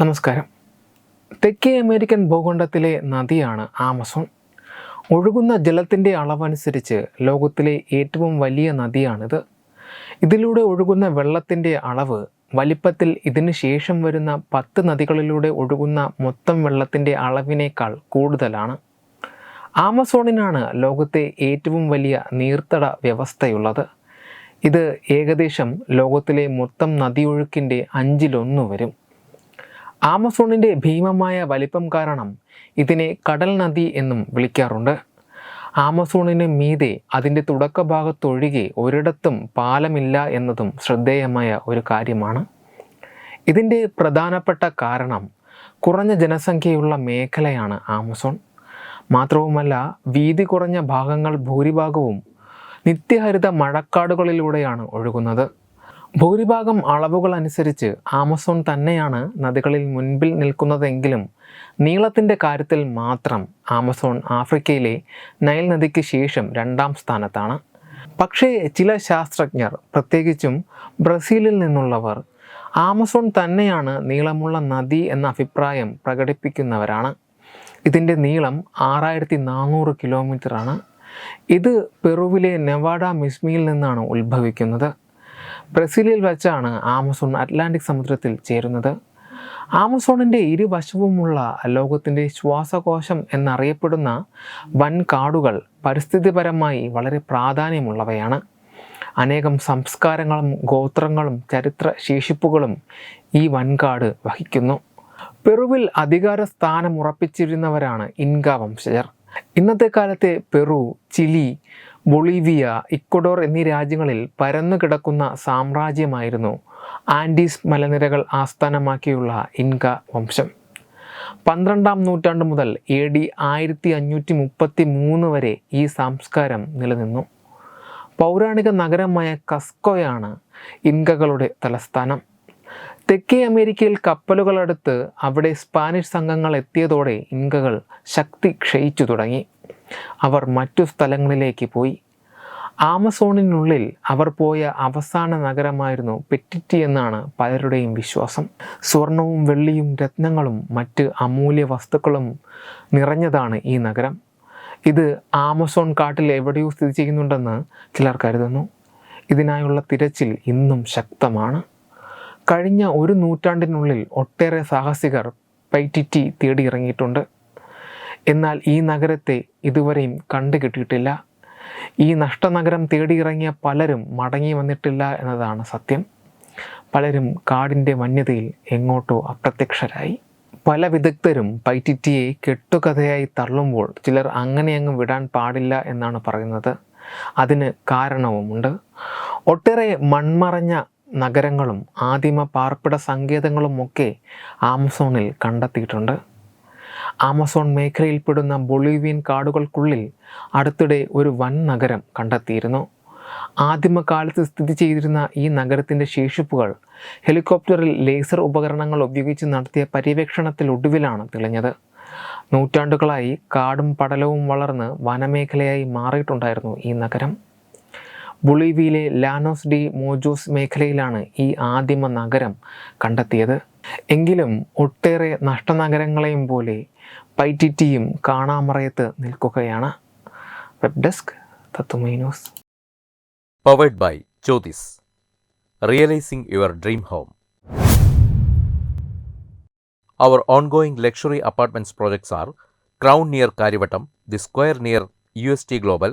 നമസ്കാരം. തെക്കേ അമേരിക്കൻ ഭൂഖണ്ഡത്തിലെ നദിയാണ് ആമസോൺ. ഒഴുകുന്ന ജലത്തിന്റെ അളവനുസരിച്ച് ലോകത്തിലെ ഏറ്റവും വലിയ നദിയാണിത്. ഇതിലൂടെ ഒഴുകുന്ന വെള്ളത്തിന്റെ അളവ് വലിപ്പത്തിൽ ഇതിന് ശേഷം വരുന്ന പത്ത് നദികളിലൂടെ ഒഴുകുന്ന മൊത്തം വെള്ളത്തിന്റെ അളവിനേക്കാൾ കൂടുതലാണ്. ആമസോണിനാണ് ലോകത്തെ ഏറ്റവും വലിയ നീർത്തട വ്യവസ്ഥയുള്ളത്. ഇത് ഏകദേശം ലോകത്തിലെ മൊത്തം നദിയൊഴുക്കിന്റെ അഞ്ചിലൊന്ന് വരും. ആമസോണിന്റെ ഭീമമായ വലിപ്പം കാരണം ഇതിനെ കടൽ നദി എന്നും വിളിക്കാറുണ്ട്. ആമസോണിന് മീതെ അതിന്റെ തുടക്കഭാഗത്തൊഴികെ ഒരിടത്തും പാലമില്ല എന്നതും ശ്രദ്ധേയമായ ഒരു കാര്യമാണ്. ഇതിന്റെ പ്രധാനപ്പെട്ട കാരണം കുറഞ്ഞ ജനസംഖ്യയുള്ള മേഖലയാണ് ആമസോൺ. മാത്രവുമല്ല വീതി കുറഞ്ഞ ഭാഗങ്ങൾ ഭൂരിഭാഗവും നിത്യഹരിത മഴക്കാടുകളിലൂടെയാണ് ഒഴുകുന്നത്. ഭൂരിഭാഗം അളവുകൾ അനുസരിച്ച് ആമസോൺ തന്നെയാണ് നദികളിൽ മുൻപിൽ നിൽക്കുന്നതെങ്കിലും നീളത്തിന്റെ കാര്യത്തിൽ മാത്രം ആമസോൺ ആഫ്രിക്കയിലെ നൈൽ നദിക്ക് ശേഷം രണ്ടാം സ്ഥാനത്താണ്. പക്ഷേ ചില ശാസ്ത്രജ്ഞർ പ്രത്യേകിച്ചും ബ്രസീലിൽ നിന്നുള്ളവർ ആമസോൺ തന്നെയാണ് നീളമുള്ള നദി എന്ന അഭിപ്രായം പ്രകടിപ്പിക്കുന്നവരാണ്. ഇതിന്റെ നീളം ആറായിരത്തി നാനൂറ് കിലോമീറ്ററാണ്. ഇത് പെറുവിലെ നെവാഡ മിസ്മിയിൽ നിന്നാണ് ഉത്ഭവിക്കുന്നത്. ബ്രസീലിൽ വെച്ചാണ് ആമസോൺ അറ്റ്ലാന്റിക് സമുദ്രത്തിൽ ചേരുന്നത്. ആമസോണിന്റെ ഇരുവശവുമുള്ള ലോകത്തിന്റെ ശ്വാസകോശം എന്നറിയപ്പെടുന്ന വൻ കാടുകൾ പരിസ്ഥിതിപരമായി വളരെ പ്രാധാന്യമുള്ളവയാണ്. അനേകം സംസ്കാരങ്ങളും ഗോത്രങ്ങളും ചരിത്ര ശേഷിപ്പുകളും ഈ വൻകാട് വഹിക്കുന്നു. പെറുവിൽ അധികാര സ്ഥാനം ഉറപ്പിച്ചിരുന്നവരാണ് ഇൻക വംശജർ. ഇന്നത്തെ കാലത്തെ പെറു ചിലി ബൊളീവിയ ഇക്വഡോർ എന്നീ രാജ്യങ്ങളിൽ പരന്നു കിടക്കുന്ന സാമ്രാജ്യമായിരുന്നു ആൻഡീസ് മലനിരകൾ ആസ്ഥാനമാക്കിയുള്ള ഇൻക വംശം. പന്ത്രണ്ടാം നൂറ്റാണ്ട് മുതൽ എ ഡി ആയിരത്തി അഞ്ഞൂറ്റി മുപ്പത്തി മൂന്ന് വരെ ഈ സംസ്കാരം നിലനിന്നു. പൗരാണിക നഗരമായ കസ്കോയാണ് ഇൻകകളുടെ തലസ്ഥാനം. തെക്കേ അമേരിക്കയിൽ കപ്പലുകളടുത്ത് അവിടെ സ്പാനിഷ് സംഘങ്ങൾ എത്തിയതോടെ ഇൻകകൾ ശക്തി ക്ഷയിച്ചു തുടങ്ങി. അവർ മറ്റു സ്ഥലങ്ങളിലേക്ക് പോയി. ആമസോണിനുള്ളിൽ അവർ പോയ അവസാന നഗരമായിരുന്നു പെറ്റിറ്റി എന്നാണ് പലരുടെയും വിശ്വാസം. സ്വർണവും വെള്ളിയും രത്നങ്ങളും മറ്റ് അമൂല്യ വസ്തുക്കളും നിറഞ്ഞതാണ് ഈ നഗരം. ഇത് ആമസോൺ കാട്ടിൽ എവിടെയോ സ്ഥിതി ചെയ്യുന്നുണ്ടെന്ന് ചിലർ കരുതുന്നു. ഇതിനായുള്ള തിരച്ചിൽ ഇന്നും ശക്തമാണ്. കഴിഞ്ഞ ഒരു നൂറ്റാണ്ടിനുള്ളിൽ ഒട്ടേറെ സാഹസികർ പൈറ്റിറ്റി തേടിയിറങ്ങിയിട്ടുണ്ട്. എന്നാൽ ഈ നഗരത്തെ ഇതുവരെയും കണ്ടുകിട്ടിയിട്ടില്ല. ഈ നഷ്ടനഗരം തേടിയിറങ്ങിയ പലരും മടങ്ങി വന്നിട്ടില്ല എന്നതാണ് സത്യം. പലരും കാടിന്റെ വന്യതയിൽ എങ്ങോട്ടോ അപ്രത്യക്ഷരായി. പല വിദഗ്ധരും പൈറ്റിറ്റിയെ കെട്ടുകഥയായി തള്ളുമ്പോൾ ചിലർ അങ്ങനെ അങ്ങ് വിടാൻ പാടില്ല എന്നാണ് പറയുന്നത്. അതിന് കാരണവുമുണ്ട്. ഒട്ടേറെ മൺമറഞ്ഞ നഗരങ്ങളും ആദിമ പാർപ്പിട സങ്കേതങ്ങളുമൊക്കെ ആമസോണിൽ കണ്ടെത്തിയിട്ടുണ്ട്. ആമസോൺ മേഖലയിൽപ്പെടുന്ന ബൊളീവിയൻ കാടുകൾക്കുള്ളിൽ അടുത്തിടെ ഒരു വൻ നഗരം കണ്ടെത്തിയിരുന്നു. ആദിമകാലത്ത് സ്ഥിതി ചെയ്തിരുന്ന ഈ നഗരത്തിന്റെ ശേഷിപ്പുകൾ ഹെലികോപ്റ്ററിൽ ലേസർ ഉപകരണങ്ങൾ ഉപയോഗിച്ച് നടത്തിയ പര്യവേക്ഷണത്തിലൊടുവിലാണ് തെളിഞ്ഞത്. നൂറ്റാണ്ടുകളായി കാടും പടലവും വളർന്ന് വനമേഖലയായി മാറിയിട്ടുണ്ടായിരുന്നു ഈ നഗരം. ബൊളീവിയയിലെ ലാനോസ് ഡി മോജോസ് മേഖലയിലാണ് ഈ ആദിമ നഗരം കണ്ടെത്തിയത്. എങ്കിലും ഒട്ടേറെ നഷ്ടനഗരങ്ങളെയും പോലെ പൈറ്റിറ്റിയും കാണാമറയത്ത് നിൽക്കുകയാണ്. Web desk തത്തുമൈനോസ് powered by Jyothis realising your dream home Our ongoing luxury apartments projects are Crown near Karivattam, The Square near UST Global,